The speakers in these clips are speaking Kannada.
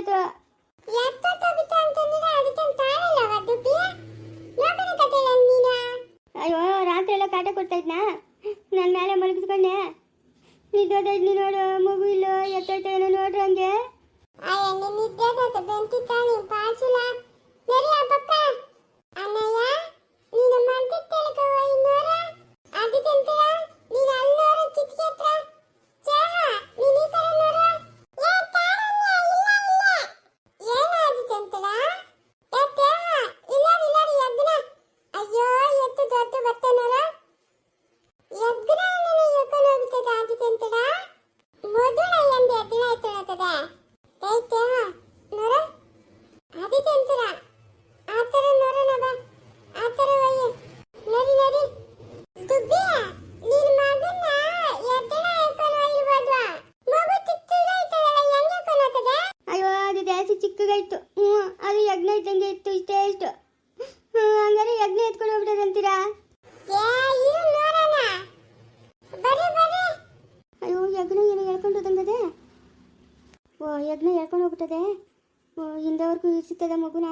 ಹೊಟ್ಟೋಯ್ತು ಅಯ್ಯೋ ರಾತ್ರಿ ಎಲ್ಲ ಕಾಟ ಕೊಡ್ತಾ ಇದ್ನಾ? ನನ್ನ ಮೇಲೆ ಮಲಗಿಸ್ಕೊಂಡೆ. ನಿದ್ದೋದೈತ್ ನೋಡು ಮಗು ಇಲ್ಲೋ ಎತ್ತೈತೆ ಏನೋ ನೋಡ್ರಿ ಹಂಗೆ. ಅಯ್ಯೋ ಎತ್ತು ದೊಡ್ಡ ಬರ್ತಾನಲ್ಲ ಎಗ್ರ ಎಳ್ಕೊಂಡು ಹೋಗ್ತದ ಆದಿತ್ಯಂತಡ ಮೊದಲ ಎಂದ ಎದ್ದಿನ ಎತ್ತಣತದ ಐತೆ ನೋರ ಆದಿತ್ಯಂತರ ಆತರ ನೋರನ ಬಾ ಆತರ ಒಯ್ಯ ನಡಿ ನಡಿ ದುಬ್ಬಿ ನಿನ್ ಮಗನ್ನ ಎದ್ದಣ ಎಳ್ಕೊಂಡು ಒಯ್ಯಲ್ವದ್ವಾ ಮಗು ಚಿಕ್ಕದೈತದಲ್ಲ ಹೆಂಗೆ ಕೊನತದ ಅಯ್ಯೋ ಅದು ಜಾಸ್ತಿ ಚಿಕ್ಕಗಾಯ್ತು ಹ್ಞೂ ಅದು ಯಜ್ಞ ಇದ್ದಂಗೆ ಇತ್ತು ಇಷ್ಟೇ ಇಷ್ಟು ಹ್ಞೂ ಹಂಗಾರೆ ಯಜ್ಞ ಎತ್ಕೊಂಡು ಹೋಗ್ಬಿಟ್ಟದಂತೀರಾ ಏ ಇರು ನೋಡಣ ಬರ್ರಿ ಬರ್ರಿ ಅಯ್ಯೋ ಯಜ್ಞ ಏನೋ ಹೇಳ್ಕೊಂಡು ಹೋದಂಗದೆ ಓ ಯಜ್ಞ ಹೇಳ್ಕೊಂಡು ಹೋಗ್ಬಿಟ್ಟದೆ. ಹಿಂದವರೆಗೂ ಇರಿಸಿತ್ತದ ಮಗುನ?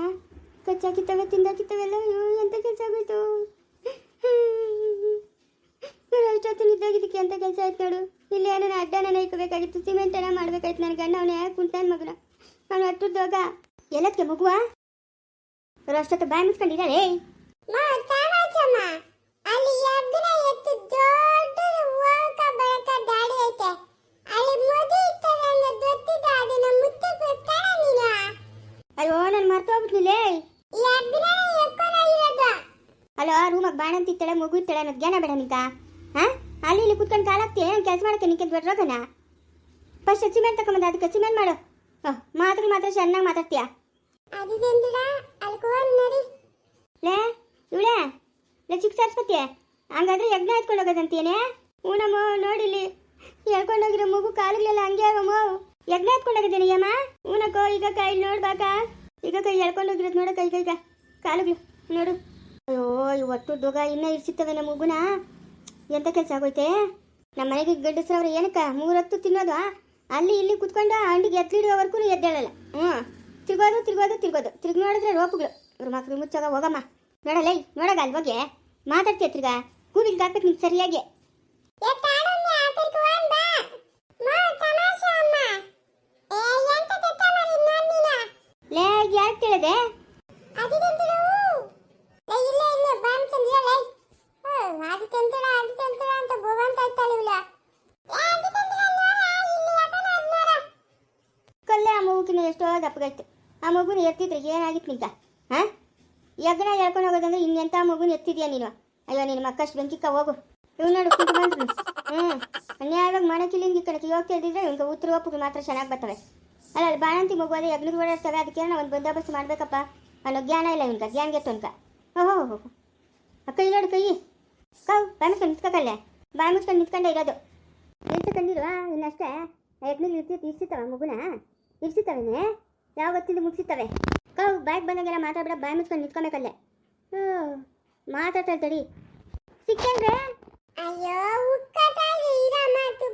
ಕಚ್ಚಾಕಿತ್ತವೆ ತಿಂದಾಕಿತ್ತವೆಲ್ಲ ಅಯ್ಯೋ ಎಂತ ಕೆಲಸ ಆಗೋಯ್ತು? ಅಷ್ಟೊತ್ತು ನಿದ್ದಾಗಿದ್ದಕ್ಕೆ ಎಂತ ಕೆಲಸ ಆಯ್ತು ನೋಡು. ಇಲ್ಲಿ ಅಡ್ಡಾನ ಅಡ್ಡನ ಇಕ್ಕಬೇಕಾಗಿತ್ತು ಸಿಮೆಂಟ್ ಏನೋ ಮಾಡ್ಬೇಕಾಯ್ತು ನನ್ನ ಗಂಡ ಅವನೇ ಕುಂತಾನ ಮಗನ. ನಾನು ಅಟ್ಟುದ್ದೋಗ ಎಲ್ಲದಕ್ಕೆ ಮಗುವ? ಅಷ್ಟೊತ್ತು ಬಾಯ್ ಮುಚ್ಕೊಂಡಿದ್ದಾರೆ ಮಾ ತಾಮಾಚಮ್ಮ ಅಲ್ಲಿ ಯಜ್ಞ ಎತ್ತು ದೊಡ್ಡ ಹೋಗಕ ಬರಕ ದಾಡಿ ಐತೆ ಅಲ್ಲಿ ಮದಿ ಇರ್ತದೆ ಅನ್ನೋ ಗೊತ್ತಿದ್ದ ಅದನ್ನ ಮುತ್ತೆ ಗೊತ್ತಾಳ ನೀನು ಅಯ್ಯೋ ನಾನು ಮರ್ತೋಗ್ಬಿಟ್ನಿಲೇ ಯಜ್ಞ ಎಕ್ಕೊಂಡು ಇರೋದು ಅಲ್ಲ ರೂಮಾಗ ಬಾಣ ಅಂತಿತ್ತಾಳೆ ಮಗು ಇತ್ತಳೆ ಅನ್ನೋದು ಜ್ಞಾನ ಬೇಡ ನಿಂಕ ಹಾ? ಅಲ್ಲಿ ಇಲ್ಲಿ ಕುತ್ಕೊಂಡು ಕಾಲಾಗ್ತೀಯ ಕೆಲಸ ಮಾಡಕ್ಕೆ ನಿಂಗೆ ದೊಡ್ಡ ರೋಗನ? ಫಸ್ಟ್ ಸಿಮೆಂಟ್ ತಗೊಂಬಂದ ಅದಕ್ಕೆ ಸಿಮೆಂಟ್ ಮಾಡು. ಹಾಂ ಮಾತ್ರ ಮಾತ್ರ ಚೆನ್ನಾಗಿ ಮಾತಾಡ್ತೀಯ? ಲೇ ಇವಳೆ? ಲೇ ಚಿಕ್ಕ ಸರಸ್ವತಿ ಹಂಗಾದ್ರೆ ಯಜ್ಞ ಎತ್ಕೊಂಡು ಹೋಗೋದಂತೇನೆ? ಹ್ಞೂನಮ್ಮ ನೋಡಿಲಿ ಎಳ್ಕೊಂಡೋಗಿರೋ ಮಗು ಕಾಲುಗಳೆಲ್ಲ ಹಂಗೆ ಆಗಮ್ಮ ಯಜ್ಞ ಎತ್ಕೊಂಡು ಹೋಗಿದ್ದೇನೆ ಅಮ್ಮ ಹ್ಞೂನಕ್ಕೋ ಈಗ ಕೈ ನೋಡ್ಬಾಕ? ಈಗ ಕೈ ಎಳ್ಕೊಂಡೋಗಿರೋದು ನೋಡ ಕೈ, ಕೈಗ. ಕಾಲುಗಳು, ನೋಡು. ಅಯ್ಯೋ, ಇವತ್ತು ದೊಗ ಇನ್ನೂ ಇರ್ಸಿತ್ತವೆ ನಮ್ಮ ಮಗುನ. ಎಂತ ಕೆಲಸ ಆಗೋಯ್ತೆ? ನಮ್ಮ ಮನೆಗೆ ಗಂಡಸ್ರವ್ರು ಏನಕ್ಕ, ಮೂರತ್ತು ತಿನ್ನೋದು? ಅಲ್ಲಿ ಇಲ್ಲಿ ಕುತ್ಕೊಂಡು ಅಂಡಿಗೆ ಎತ್ತಿಡುವವರೆಗೂ ಎದ್ದೇಳಲ್ಲ. ಹ್ಞೂ. ತಿರ್ಗೋದು ತಿರ್ಗೋದು ತಿರ್ಗೋದು. ತಿರ್ಗಿ ನೋಡಿದ್ರೆ ರೋಪುಗಳು. ಇವ್ರ ಮಕ್ಳು ಮುಚ್ಚಾಗ ಹೋಗಮ್ಮ. ನೋಡಲ್ಲ ನೋಡಗ ಅಲ್ಲಿ ಹೋಗಿ ಮಾತಾಡ್ತೀಯ ತಿರ್ಗ? ಕೂಗಿಲ್ಗೆ ನಿಂಗೆ ಸರಿಯಾಗಿ ಏ ತಾಳನ್ನ ಆತರ್ಕೋನ್ ಬಾ ಮಾ ತಮಾಷೆ ಅಮ್ಮ ಏ ಎಂತ ಕೆಟ್ಟ ಮಾಡಿ ನೋಡ್ನಿನ ಲೇ ಯಾಕೆ ತಿಳಿದೆ ಅದು ಜಂದಿಡು ಲೇ ಇಲ್ಲ ಇಲ್ಲ ಬಾಮ್ ಚಂದಿರ ಲೇ ಅದು ಚಂದಿಡ ಅದು ಚಂದಿಡ ಅಂತ ಭಗವಂತ ಇತ್ತಾಳೆ ಇಲ್ಲ ಏ ಅದು ಚಂದಿಡ ನೋಡ ಇಲ್ಲಿ ಯಾಕನ ಇಲ್ಲ ನೋಡ ಕಲ್ಲೆ ಆ ಮಗುಕಿನ ಎಷ್ಟೋ ದಪ್ಪಗಾಯ್ತು ಆ ಮಗುನ ಎತ್ತಿದ್ರೆ ಏನಾಗಿತ್ತು ನಿಂತ? ಹಾಂ? ಯಜ್ಞ ಹೇಳ್ಕೊಂಡು ಹೋಗೋದಂದ್ರೆ ಇನ್ನೆಂಥ ಮಗುನ ಎತ್ತಿದ್ಯಾ ನೀನು? ಅಯ್ಯೋ ನಿನ್ನ ಮಕ್ಕಷ್ಟು ಬೆಂಕಿಕ್ಕ ಹೋಗು. ಇವ್ ನೋಡು ಕುಂತು ಬಂದ್ರು ಹ್ಞೂ ಅನ್ಯಾಯವಾಗಿ ಮಣಕಿಲಿಂಗಿ ಕಣಕ್ಕೆ ಹೋಗ್ತಾ ಇದ್ದಿದ್ರೆ ಇವ್ನಿಗೆ ಉತ್ತರ ಒಪ್ಪುಗಳು ಮಾತ್ರ ಚೆನ್ನಾಗಿ ಬರ್ತವೆ. ಅಲ್ಲ ಬಾಣಂತಿ ಮಗು ಅದೇ ಯಜ್ಞದ ಓಡಾಡ್ತವೆ ಅದಕ್ಕೆ ನಾವು ಒಂದು ಬಂದೋಬಸ್ತ್ ಮಾಡಬೇಕಪ್ಪ. ಅನ್ನೋ ಜ್ಞಾನ ಇಲ್ಲ ಇವನ್ಕ ಜ್ಞಾನ ಗೆತ್ತು ಅನ್ಕ ಓಹೋ ಹೋ ಕೈ ನೋಡು, ಕೈ. ಕೌ, ಬಾಯಿ ಮುಚ್ಕೊಂಡು ನಿಂತ್ಕೊಕಲ್ಲೇ ಬಾಯಿ ಮುಚ್ಕೊಂಡು ನಿಂತ್ಕೊಂಡೆ ಇರೋದು. ನಿಂತ್ಕೊಂಡಿಲ್ವಾ ಇನ್ನಷ್ಟೇ ಯಜ್ಞಕ್ಕೆ ಇರ್ತಿ ಇರ್ಸಿತ್ತವ ಮಗುನ? ಇರ್ಸಿತ್ತವೇನೆ? ಯಾವ ಗೊತ್ತಿಂದ ಮುಗಿಸಿತ್ತವೆ? ಕೌ, ಬ್ಯಾಗ್ ಬಂದಾಗೆಲ್ಲ ಮಾತಾಡ್ಬಿಡ, ಬಾಯಿ ಮುಚ್ಕೊಂಡು ನಿಂತ್ಕೊಬೇಕಲ್ಲೇ ಹ್ಞೂ ಮಾತಾಡ್ತಾಳೆ ತಡಿ ಸಿಕ್ಕಂದ್ರೆ ಅಯ್ಯೋ ಉಕ್ಕತಾಗಿ ಇರ ಮಾತು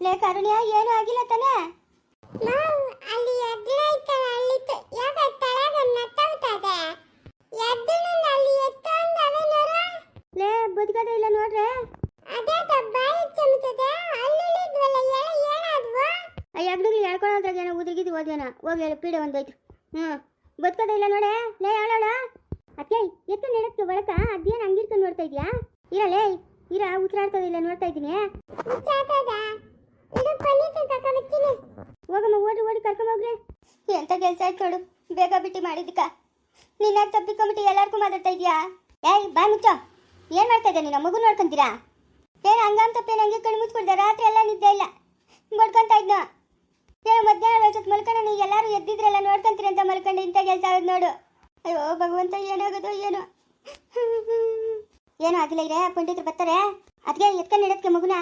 ಲೇ ಕರುಣ್ಯ ಏನೂ ಆಗಿಲ್ಲ ತಾನೇ? ಮಾವ್ ಅಲ್ಲಿ ಎದ್ದಿನ ಅಲ್ಲಿ ಅಲ್ಲಿತ್ತು. ಯಾಕ ತಳಗ ನತ್ತವ್ತದೆ ಎದ್ದಿನ ಅಲ್ಲಿ ಎತ್ತೊಂದು ಲೇ ಬದುಕದೇ ಇಲ್ಲ ನೋಡ್ರೆ. ಅದೇ ಬಾಯಿ ಚಮತದೆ ಅಲ್ಲಿ ಇದ್ವಲ್ಲ ಎಳೆ ಏನಾದ್ವು ಆ ಹೇಳ್ಕೊಳೋದ್ರಾಗ ಏನೋ ಉದ್ರಿಗಿದ್ದು ಹೋದ್ವೇನ ಹೋಗಿ ಹೇಳು ಪೀಡೆ ಒಂದಾಯ್ತು. ಹ್ಞೂ ಬದುಕೋದೇ ಇಲ್ಲ ನೋಡೆ ಲೇ ಹೇಳೋಣ ಅತ್ತೆ ಎತ್ತು ನೆಡಕ್ಕೆ ಒಳಕ ಅದೇನು ಹಂಗಿರ್ಕೊಂಡು ನೋಡ್ತಾ ಇದೀಯಾ? ಇರ ಲೇ ಇರ ಉಸಿರಾಡ್ತದಿಲ್ಲ ನೋಡ್ತಾ ಇದ್ದೀನಿ. ಹುಚ್ಚಾತದ ಇದು ಪನ್ನೀರ್ ತಕೊಂಡ್ಬಿಡ್ತೀನಿ ಹೋಗಮ್ಮ, ಓಡಿ ಓಡಿ ಕರ್ಕೊಂಬೋಗ್ರಿ ಎಂತ ಕೆಲಸ ಆಯ್ತು ನೋಡು, ಬೇಗ ಬಿಟ್ಟು ಮಾಡಿದ್ದಕ್ಕ. ನಿನ್ನ ತಪ್ಪಿಕೊಂಬಿಟ್ಟು, ಎಲ್ಲಾರ್ಗೂ ಮಾತಾಡ್ತಾ ಇದೀಯಾ? ಏಯ್, ಬಾ ಮುಚ್ಚೋ. ಏನು ಮಾಡ್ತಾ ಇದ್ದೆ ನೀನು ಮಗು ನೋಡ್ಕೊಂತೀರಾ? ಏನು ಹಂಗಮ್ ತಪ್ಪೇನ, ಹಂಗೆ ಕಣ್ಣು ಮುಚ್ಕೊಳ್ದೆ ರಾತ್ರಿ ಎಲ್ಲ ನಿದ್ದೆ ಇಲ್ಲ. ಬಡ್ಕೊಂತ ಇದ್ನೋ? ಏನೋ ಮಧ್ಯಾಹ್ನ ವರ್ಷದ ಮಲ್ಕೊಂಡು ನೀವು ಎಲ್ಲರೂ ಎದ್ದಿದ್ರೆಲ್ಲ ನೋಡ್ಕೊಂತೀರಿ ಅಂತ ಮಲ್ಕೊಂಡು, ಇಂಥ ಕೆಲಸ ಆಗೋದು ನೋಡು. ಅಯ್ಯೋ, ಭಗವಂತ, ಏನಾಗೋದು ಏನೋ. ಏನೋ ಆಗಿಲ್ಲ ಇದೆ ಪಂಡಿತರು ಬರ್ತಾರೆ. ಅದಕ್ಕೆ ಎತ್ಕೊಂಡು ಇಡೋದಕ್ಕೆ ಮಗುನ.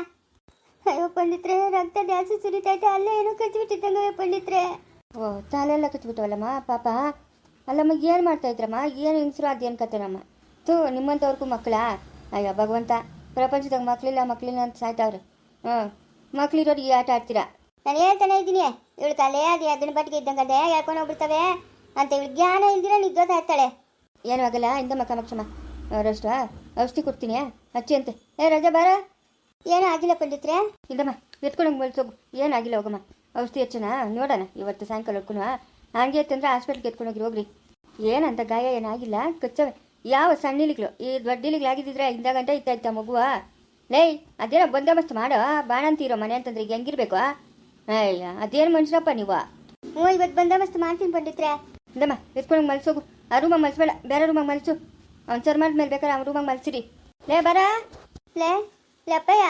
ಅಯ್ಯೋ ಪಂಡಿತ್ರೆ ರಕ್ತ ಡ್ಯಾನ್ಸ್ ಸುರಿತೈತೆ ಅಲ್ಲೇ ಏನೋ ಕಚ್ಚಿಬಿಟ್ಟಿದ್ದಂಗವೇ ಪಂಡಿತ್ರೆ. ಓ ತಾಲೆಲ್ಲ ಕಚ್ಚಿಬಿಟ್ಟವಲ್ಲಮ್ಮ ಪಾಪ. ಅಲ್ಲಮ್ಮ ಏನು ಮಾಡ್ತಾ ಇದ್ರಮ್ಮ? ಏನು ಹಿಂಸರು ಅದೇನು ಕತೆನಮ್ಮ ತೂ ನಿಮ್ಮಂಥವ್ರಿಗೂ ಮಕ್ಕಳಾ? ಅಯ್ಯೋ ಭಗವಂತ ಪ್ರಪಂಚದಾಗ ಮಕ್ಕಳಿಲ್ಲ ಮಕ್ಕಳಿಲ್ಲ ಅಂತ ಸಾಯ್ತಾವ್ರೆ. ಹ್ಞೂ. ಮಕ್ಳಿರೋರು ಈ ಆಟ ಆಡ್ತೀರಾ? ನಾನು ಹೇಳ್ತಾನೆ ಇದ್ದೀನಿ. ಇವಳು ತಲೆ ಅದು ಅದನ್ನ ಬಟ್ಟಿಗೆ ಇದ್ದಂಗೆ ಅದೇ ಹೇಳ್ಕೊಂಡು ಹೋಗ್ಬಿಡ್ತವೆ. ಅಂತ ಇವಳು ಜ್ಞಾನ ಇಲ್ದಿರ ನಿದ್ದೋತಾ ಇರ್ತಾಳೆ. ಏನೂ ಆಗಲ್ಲ ಇಂದಮ್ಮ ಕಾಮಾಕ್ಷಮ್ಮ ಅವರಷ್ಟು ಔಷಧಿ ಕೊಡ್ತೀನಿ ಹಚ್ಚಿ ಅಂತೆ. ಏ ರಜಾ ಬಾರ. ಏನೂ ಆಗಿಲ್ಲ ಪಂಡಿತ್ರೆ? ಇಲ್ಲಮ್ಮ ಎತ್ಕೊಂಡಂಗೆ ಮಲ್ಸೋಗು ಏನಾಗಿಲ್ಲ ಹೋಗಮ್ಮ. ಔಷಧಿ ಹಚ್ಚೋಣ ನೋಡೋಣ ಇವತ್ತು ಸಾಯಂಕಾಲ ಹೊಡ್ಕೊಣ ಹಂಗೆ ಅಂತಂದ್ರೆ ಹಾಸ್ಪಿಟ್ಲ್ಗೆ ಎತ್ಕೊಂಡೋಗಿ ಹೋಗ್ರಿ. ಏನಂತ ಗಾಯ ಏನಾಗಿಲ್ಲ? ಕಚ್ಚವೆ. ಯಾವ ಸಣ್ಣಿಲಿಗಳು? ಈ ದೊಡ್ಡ ಇಲಿಗಳು ಆಗಿದ್ದಿದ್ರೆ ಇಂದ ಗಂಟೆ ಇತ್ತ ಇತ್ತ ಮಗುವ. ಲೈ ಅದೇನೋ ಬಂದೋಬಸ್ತ್ ಮಾಡೋ. ಬಾಣಂತೀರೋ ಮನೆ ಅಂತಂದ್ರೆ ಈಗ ಹೆಂಗಿರ್ಬೇಕು? ಅಯ್ಯ ಅದೇನು ಮನುಷ್ಯರಪ್ಪ ನೀವು? ಹ್ಞೂ ಇವತ್ತು ಬಂದೋಬಸ್ತ್ ಮಾಡ್ತೀನಿ ಪಂಡಿತ್ರೆ. ಇಲ್ಲಮ್ಮ ಎತ್ಕೊಂಡೋಗಿ ಮಲ್ಸೋಗು ಆ ರೂಮಾಗ ಮಲ್ಸ್ಬೇಡ ಬೇರೆ ರೂಮಾಗ ಮಲ್ಸು. ಅವ್ನು ಸರ್ ಮೇಲೆ ಬೇಕಾದ್ರೆ ಅವ್ನ ರೂಮಾಗ ಮಲ್ಸಿರಿ. ಲೇ ಬರ. ಲೇ ಲಪ್ಪಯ್ಯ.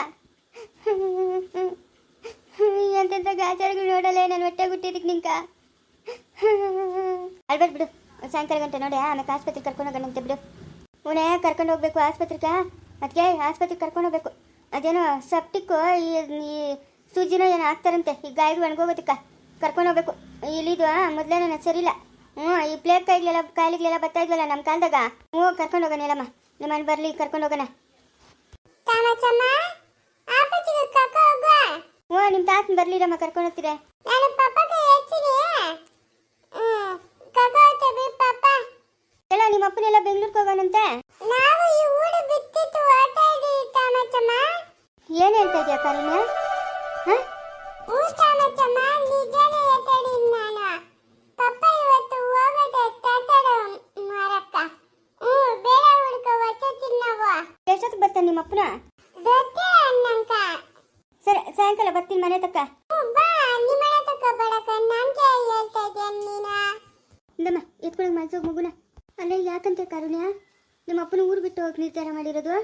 ಎಂತೆಂಥ ಗಾಚಾರಗಳು ನೋಡಲ್ಲ, ನಾನು ಹೊಟ್ಟೆ ಬಿಟ್ಟಿದ್ದಕ್ಕೆ ನಿಂಕ ಅಲ್ಬೇಡ ಬಿಡು. ಸಾಯಂಕಾಲ ಗಂಟೆ ನೋಡಿ ಆಮೇಲೆ ಆಸ್ಪತ್ರೆಗೆ ಕರ್ಕೊಂಡು ಹೋಗೋಣಂತೆ ಬಿಡು. ಉಣೆ, ಕರ್ಕೊಂಡು ಹೋಗ್ಬೇಕು ಆಸ್ಪತ್ರೆಗೆ. ಅದಕ್ಕೆ ಆಸ್ಪತ್ರೆಗೆ ಕರ್ಕೊಂಡು ಹೋಗ್ಬೇಕು. ಅದೇನೋ ಸಪ್ಟಿಕ್ಕು ಈ ಈ ಸೂಜಿನೋ ಏನೋ ಹಾಕ್ತಾರಂತೆ, ಈ ಗಾಯಗಳು ಒಣಗೋಗೋದಕ್ಕ. ಕರ್ಕೊಂಡು ಹೋಗ್ಬೇಕು. ಇಲ್ಲಿದು ಮೊದಲೇ ನಾನು ಸರಿಯಿಲ್ಲ. ಹ್ಞೂ, ಈ ಪ್ಲೇಟ್ ಕಾಯಿಲೆಲ್ಲ ಕಾಯಿಲೆಗಳೆಲ್ಲ ಬರ್ತಾ ಇದ್ವಲ್ಲ ನಮ್ಮ ಕಾಲದಾಗ. ಹ್ಞೂ, ಕರ್ಕೊಂಡು ಹೋಗೋಣ ಹೇಳಮ್ಮ. ನಿಮ್ಮನ್ನು ಬರಲಿ, ಕರ್ಕೊಂಡು ಹೋಗೋಣ. ಕಾಮಾಕ್ಷಮ್ಮ ಆಪತ್ತಿಗೆ ಕಕ್ಕ ಹೋಗುವ. ಓ ನಿಮ್ಮ ತಾತನ ಬರ್ಲಿರಮ್ಮ ಕರ್ಕೊಂಡು ಹೋಗ್ತೀರ? ನಾನು ಪಪ್ಪಗೆ ಹೇಳ್ತೀನಿ. ಕಕ್ಕ ಹೋಗ್ತೇವೆ ಪಾಪ ಎಲ್ಲ ನಿಮ್ಮ ಅಪ್ಪನೆಲ್ಲ ಬೆಂಗ್ಳೂರ್ಗೆ ಹೋಗೋಣಂತೆ? ನಾವು ಈ ಊರು ಬಿತ್ತಿತ್ತು ಆಟ ಇದೀವಿ ಕಾಮಾಕ್ಷಮ್ಮ ಏನು ಹೇಳ್ತಾ ಇದೆಯಾ ಕಾರುಣ್ಯ? ಹಾಂ? ಹ್ಞೂ ಕಾಮಾಕ್ಷಮ್ಮ ನಿಜಾನೇ ಹೇಳ್ತಾ ಇದೀನಿ ನಾನು ಪಪ್ಪ ಇವತ್ತು ಹೋಗೋದೆ ತಾತಡ ಮಾರಕ್ಕ ಹ್ಞೂ ಬೇರೆ ಹುಡ್ಕ ಹೊಚ್ಚತ್ತೀನಿ ನಾವು ಎಷ್ಟೊತ್ತಿಗೆ ಅನ್ನಂಕ ಸರಿ, ಸಾಯಂಕಾಲ ಬರ್ತೀನಿ ಮನೆ ತಕ್ಕ. ಇಂದಮ್ಮ ಎತ್ಕೊಳಗೆ ಮನ್ಸೋಗಿ ಮಗುನ. ಅಲ್ಲೇ ಯಾಕಂತೆ ಕರುಣ್ಯ? ನಿಮ್ಮ ಅಪ್ಪನ ಊರು ಬಿಟ್ಟು ಹೋಗಿ ನಿರ್ಧಾರ ಮಾಡಿರೋದು?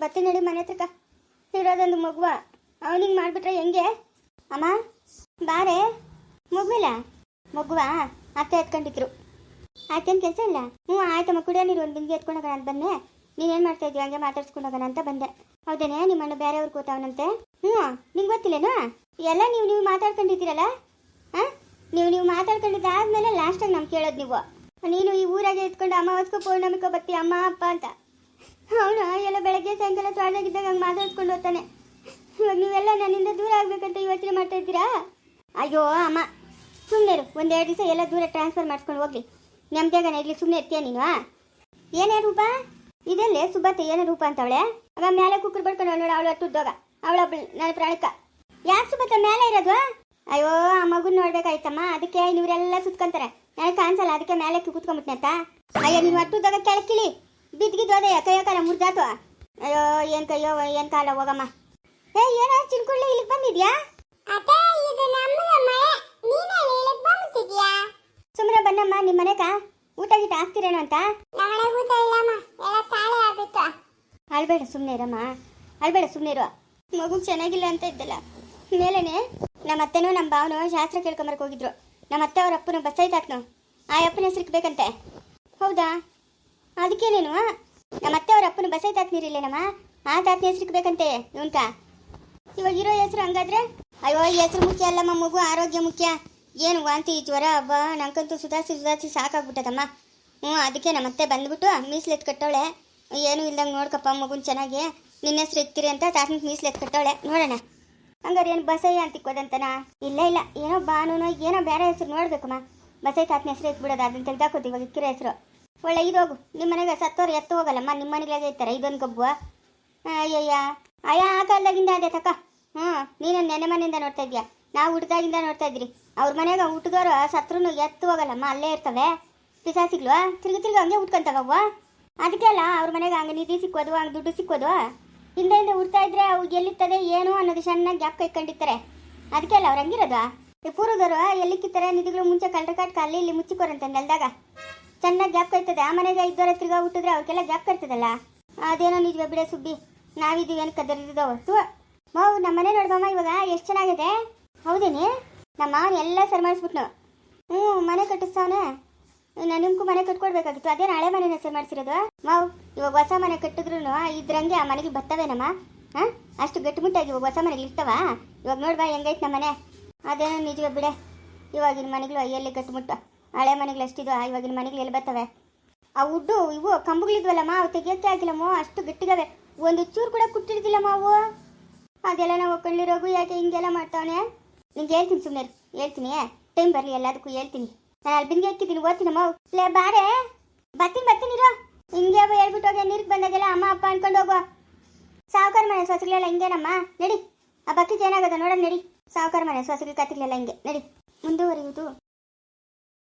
ಬರ್ತೀನಿ ನಡಿ ಮನೆ ತಕ್ಕ. ಇರೋದೊಂದು ಮಗುವ. ಅವನಿಗೆ ಮಾಡ್ಬಿಟ್ರೆ ಹೆಂಗೆ? ಅಮ್ಮ, ಬಾರೆ. ಮಗುವಿಲ್ಲ? ಮಗುವ? ಅತ್ತೆ ಎತ್ಕೊಂಡಿದ್ರು. ಆಯ್ತೇನು ಕೆಲಸ ಇಲ್ಲ? ಹ್ಞೂ ಆಯ್ತಮ್ಮ ಕುಡಿಯೋ ನೀರು ಒಂದು ಬಿಂದಿಗೆ ಎತ್ಕೊಂಡು ಹೋಗೋಣ ಅಂತ ಬಂದೆ ನೀನೇನು ಮಾಡ್ತಾ ಇದ್ವಿ ಹಂಗೆ ಮಾತಾಡ್ಸ್ಕೊಂಡು ಹೋಗೋಣ ಅಂತ ಬಂದೆ. ಹೌದೇನೆ ನಿಮ್ಮಣ್ಣ ಬೇರೆಯವ್ರು ಕೂತಾವನಂತೆ? ಹ್ಞೂ, ನಿಂಗೆ ಗೊತ್ತಿಲ್ಲೇನು? ಎಲ್ಲ ನೀವು ನೀವು ಮಾತಾಡ್ಕೊಂಡಿದ್ದೀರಲ್ಲ? ಹಾಂ? ನೀವು ನೀವು ಮಾತಾಡ್ಕೊಂಡಿದ್ದಾದ್ಮೇಲೆ ಲಾಸ್ಟಾಗಿ ನಮ್ಗೆ ಕೇಳೋದು ನೀವು. ನೀನು ಈ ಊರಾಗೆ ಎತ್ಕೊಂಡು ಅಮಾವಾಸ್ಕೋ ಪೌರ್ಣಮಿಕೋ ಬತ್ತಿ ಅಮ್ಮ, ಅಪ್ಪ ಅಂತ. ಅವನು ಎಲ್ಲ ಬೆಳಗ್ಗೆ ಸಾಯಂಕಾಲ ತೋಟದಾಗಿದ್ದಾಗ ಹಂಗೆ ಮಾತಾಡ್ಸ್ಕೊಂಡು ಹೋಗ್ತಾನೆ. ಇವಾಗ ನೀವೆಲ್ಲ ನನ್ನಿಂದ ದೂರ ಆಗಬೇಕಂತ ಯೋಚನೆ ಮಾಡ್ತಾ ಇದ್ದೀರಾ? ಅಯ್ಯೋ, ಅಮ್ಮ. ಸುಮ್ಮನೆ ಒಂದೆರಡು ದಿವಸ ಎಲ್ಲ ದೂರ ಟ್ರಾನ್ಸ್ಫರ್ ಮಾಡ್ಸ್ಕೊಂಡು ಹೋಗ್ಲಿ. ನೆಮ್ಮದಿಯಾಗನ ಇಲ್ಲಿ ಸುಮ್ಮನೆ ಇರ್ತೀಯ ನೀನು ಏನೇ ರೂಪ? ಇದೆಲ್ಲೇ? ಸುಬ್ಬತ್ತೆ ಏನೇ ರೂಪ ಅಂತವಳೆ? ಅವ ಮೇಲೆ ಕುಕ್ಕರ್ ಬಡ್ಕೊಂಡು ನೋಡು, ಅವಳು ಹಟ್ಟುದ್ದೋಗ ಅವಳೊಬ್ಳು ನನ್ನ ಪ್ರಾಣಕ್ಕ ಯಾಕೆ ಸುಬ್ಬತ್ತೆ ಮೇಲೆ ಇರೋದು? ಅಯ್ಯೋ, ಆ ಮಗುನ್ ನೋಡ್ಬೇಕಾಯ್ತಮ್ಮ. ಅದಕ್ಕೆ ಇವರೆಲ್ಲ ಸುತ್ಕೊಂತಾರೆ. ನನಗೆ ಕಾಣಿಸಲ್ಲ, ಅದಕ್ಕೆ ಮೇಲೆ ಕೂತ್ಕೊಂಡ್ಬಿಟ್ನೆ ಅಂತ. ಅಯ್ಯೋ ನೀವು ಹಟ್ಟುದ್ದಾಗ ಕೆಳಕಿಳಿ ಬಿದ್ದಿದ್ದೋದೆ ಕೈಯೋ ಕಾಲ ಮುರಿದಾತು. ಅಯ್ಯೋ, ಏನ್ ಕೈಯೋ, ಏನ್ ಕಾಲ ಹೋಗಮ್ಮ. ಏ ಏನೋ ಚಿನ್ಕುಳ್ಳಿ ಇಲ್ಲಿಗೆ ಬಂದಿದ್ಯಾ? ಅದೇ, ಇದು ನಮ್ಮ ನೀನೇ ಹೇಳಿಕ್ ಬಂದ್ಬಿಟ್ಟಿದ್ಯಾ ಸುಮ್ಮನೆ ಬನ್ನಮ್ಮ ನಿಮ್ಮ ಮನೆಗ ಊಟ ಗೀಟ ಹಾಕ್ತಿರೇನೋ ಅಂತ? ನಾಳೆ ಊಟ ಇಲ್ಲಮ್ಮ ಎಲ್ಲ ತಾಳೆ ಆಗ್ಬಿಟ್ಟು ಅಳ್ಬೇಡ ಸುಮ್ಮನೆ ಇರಮ್ಮ. ಅಳ್ಬೇಡ ಸುಮ್ಮನೆ ಇರು. ಮಗು ಚೆನ್ನಾಗಿಲ್ಲ ಅಂತ ಇದ್ದಲ್ಲ. ಮೇಲೇನೆ ನಮ್ಮ ಅತ್ತೆನೂ ನಮ್ಮ ಭಾವನು ಶಾಸ್ತ್ರ ಕೇಳ್ಕೊಂಬರಕ್ಕೆ ಹೋಗಿದ್ರು. ನಮ್ಮ ಅತ್ತೆ ಅವ್ರ ಅಪ್ಪನು ಬಸ್ಸೈತಾತ್ನು ಆ ಅಪ್ಪನ ಹೆಸರಿಗೆ ಬೇಕಂತೆ ಹೌದಾ? ಅದಕ್ಕೇನೇನು? ನಮ್ಮ ಅತ್ತೆ ಅವ್ರ ಅಪ್ಪನ ಬಸ್ಸೈತಾತ್ ನೀರಿಲ್ಲೇನಮ್ಮ ಆ ತಾತನ ಹೆಸರಿಗೆ ಬೇಕಂತೆ ಇವನ್ಕ. ಇವಾಗ ಇರೋ ಹೆಸರು ಹಂಗಾದ್ರೆ? ಅಯ್ಯೋ ಈ ಹೆಸರು ಮುಖ್ಯ ಅಲ್ಲಮ್ಮ ಮಗು. ಆರೋಗ್ಯ ಮುಖ್ಯ. ಏನು ವಾಂತಿ, ಜ್ವರ, ಹಬ್ಬ, ನಂಗಂತೂ ಸುಧಾರಿಸಿ ಸುಧಾರಿಸಿ ಸಾಕಾಗ್ಬಿಟ್ಟದಮ್ಮ. ಹ್ಞೂ ಅದಕ್ಕೆ ನಮ್ಮ ಅತ್ತೆ ಬಂದ್ಬಿಟ್ಟು ಮೀಸ್ಲೆತ್ ಕಟ್ಟೋಳೆ. ಏನು ಇಲ್ದಂಗೆ ನೋಡ್ಕಪ್ಪ ಮಗುನ ಚೆನ್ನಾಗಿ. ನಿನ್ನ ಹೆಸ್ರು ಇರ್ತೀರಿ ಅಂತ ತಾತನಿಗೆ ಮೀಸ್ಲೆತ್ ಕಟ್ಟೋಳೆ. ನೋಡೋಣ. ಹಂಗಾರೆ ಏನು ಬಸಯ್ಯ ಅಂತ ಇಕ್ಕೋದಂತನ? ಇಲ್ಲ ಇಲ್ಲ. ಏನೋ ಬಾನುನೋ ಏನೋ ಬೇರೆ ಹೆಸರು ನೋಡ್ಬೇಕಮ್ಮ. ಬಸೈ ತಾತನ ಹೆಸರು ಇಟ್ಬಿಡೋದು, ಅದನ್ನ ತೆಗ್ದಾಕೋದು ಇವಾಗ ಇಕ್ಕಿರ ಹೆಸರು. ಒಳ್ಳೆ ಇದು ಹೋಗು. ನಿಮ್ಮ ಮನೆಗೆ ಸತ್ತೋರು ಎತ್ತು ಹೋಗಲ್ಲಮ್ಮ. ನಿಮ್ಮ ಮನೆಗೆ ಇರ್ತಾರೆ? ಇದೊಂದು ಗಬ್ಬು ಅಯ್ಯಯ್ಯ. ಅಯ್ಯ, ಆ ಕಾಲದಾಗಿಂದ ಅದೇ ತಕ್ಕ ಹ್ಞೂ ನೀನು ನೆನೆ ಮನೆಯಿಂದ ನೋಡ್ತಾ ಇದೀಯ ನಾವು ಹುಟ್ಟಿದಾಗಿಂದ ನೋಡ್ತಾ ಇದ್ರಿ. ಅವ್ರ ಮನೆಗೆ ಹುಟ್ಟಿದವರು ಸತ್ರು ಎತ್ತು ಹೋಗಲ್ಲಮ್ಮ, ಅಲ್ಲೇ ಇರ್ತವೆ. ಪಿಸಾಸಿಗ್ಲು ತಿರ್ಗಿ ತಿರ್ಗಿ ಹಂಗೆ ಉಟ್ಕೊಂತಾವವ್ವ ಅದಕ್ಕೆ ಅಲ್ಲ, ಅವ್ರ ಮನೆಗೆ ಹಂಗೆ ನಿಧಿ ಸಿಕ್ಕೋದು, ಹಂಗೆ ದುಡ್ಡು ಸಿಕ್ಕೋದು. ಹಿಂದೆ ಹಿಂದೆ ಹುಡ್ತಾ ಇದ್ರೆ ಅವು ಎಲ್ಲಿರ್ತದೆ, ಏನು ಅನ್ನೋದು ಚೆನ್ನಾಗಿ ಗ್ಯಾಪ್ ಕೈಕೊಂಡಿರ್ತಾರೆ ಅದಕ್ಕೆ ಅಲ್ಲ, ಅವ್ರು ಹಂಗಿರೋದು. ಈ ಪೂರ್ವದವರು ಕಿತ್ತಾರೆ ನಿಧಿಗಳು ಮುಂಚೆ ಕಳ್ರ ಕಾಟ್ ಅಲ್ಲಿ ಇಲ್ಲಿ ಮುಚ್ಚಿಕೋರಂತೆ ನೆಲ್ದಾಗ. ಚೆನ್ನಾಗಿ ಗ್ಯಾಪ್ ಕೈತದೆ, ಆ ಮನೆಗೆ ಇದ್ದವರ ತಿರ್ಗಾ ಹುಟ್ಟಿದ್ರೆ ಅವ್ರಿಗೆಲ್ಲ ಗ್ಯಾಪ್ ಕರ್ತದಲ್ಲ ಅದೇನೋ ನಿಜವೇ ಬಿಡ ಸುಬ್ಬಿ ನಾವಿದ್ದೀವಿ ಏನು ಕದರಿದ್ದವು ತು ಮಾವು ನಮ್ಮ ಮನೆ ನೋಡ್ಬಮ್ಮ ಇವಾಗ ಎಷ್ಟು ಚೆನ್ನಾಗಿದೆ? ಹೌದೇನೆ? ನಮ್ಮ ಮಾವನ ಎಲ್ಲ ಸರಿ ಮಾಡಿಸ್ಬಿಟ್ನು. ಹ್ಞೂ, ಮನೆ ಕಟ್ಟಿಸ್ತಾವನೆ. ನಾನು ನಿಮ್ಗೂ ಮನೆ ಕಟ್ಕೊಡ್ಬೇಕಾಗಿತ್ತು. ಅದೇ ಹಳೆ ಮನೆನ ಸರಿ ಮಾಡಿಸಿರೋದು. ಮಾವು, ಇವಾಗ ಹೊಸ ಮನೆ ಕಟ್ಟಿದ್ರು ಇದ್ರಂಗೆ ಆ ಮನೆಗೆ ಬರ್ತಾವೇನಮ್ಮ ಹಾಂ? ಅಷ್ಟು ಗಟ್ಟಿಮುಟ್ಟಾಗಿ ಇವಾಗ ಹೊಸ ಮನೆಗೆ ಇರ್ತಾವ? ಇವಾಗ ನೋಡ್ಬಾ ಹೆಂಗೈತೆ ನಮ್ಮ ಮನೆ. ಅದೇನೋ ನಿಜವೇ ಬಿಡೆ. ಇವಾಗಿನ ಮನೆಗಳು ಎಲ್ಲಿ ಗಟ್ಟಿಮುಟ್ಟು. ಹಳೆ ಮನೆಗಳು ಅಷ್ಟಿದ್ವ? ಇವಾಗಿನ ಮನೆಗಳು ಎಲ್ಲಿ ಬರ್ತವೆ ಆ ಉಡ್ಡು, ಇವು ಕಂಬಗಳಿದ್ವಲ್ಲಮ್ಮ ಅವು ತೆಗಿಯೋಕ್ಕೆ ಆಗಿಲ್ಲಮ್ಮ ಅಷ್ಟು ಗಟ್ಟಿಗವೆ. ಒಂದು ಚೂರು ಕೂಡ ಕುಟ್ಟಿಡ್ದಿಲ್ಲ ಮಾವು. ಅದೆಲ್ಲ ನಾವು ಕಳ್ಳಿರೋಗು ಯಾಕೆ ಹಿಂಗೆಲ್ಲ ಮಾಡ್ತಾವನೆ? ನಿಂಗೆ ಹೇಳ್ತೀನಿ ಸುಮ್ಮನೆ ಹೇಳ್ತೀನಿ ಟೈಮ್ ಬರಲಿ, ಎಲ್ಲದಕ್ಕೂ ಹೇಳ್ತೀನಿ. ನಾನು ಅಲ್ಲಿ ಬಿಂದಿಗೆ ಹಾಕಿದ್ದೀನಿ ಓದ್ತೀನಮ್ಮ ಲೇ, ಬಾರೆ. ಬರ್ತೀನಿ ಬರ್ತೀನಿ, ಇರೋ. ಹಿಂಗೆ ಹೇಳ್ಬಿಟ್ಟು ಹೋಗಿ, ನೀರಿಗೆ ಬಂದಾಗೆಲ್ಲ ಅಮ್ಮ, ಅಪ್ಪ ಅನ್ಕೊಂಡು ಹೋಗುವ. ಸಾವುಕಾರ ಮನೆ ಸೊಸಗಳೆಲ್ಲ ಹಿಂಗೇನಮ್ಮ? ನಡಿ. ಆ ಬಕ್ಕಿಗೆ ಏನಾಗದ ನೋಡೋಣ ನಡಿ. ಸಾವುಕಾರ ಮನೆ ಸೊಸಗಳು ಕತ್ತಿಗಳೆಲ್ಲ ಹಿಂಗೆ. ನಡಿ. ಮುಂದುವರಿಯುವುದು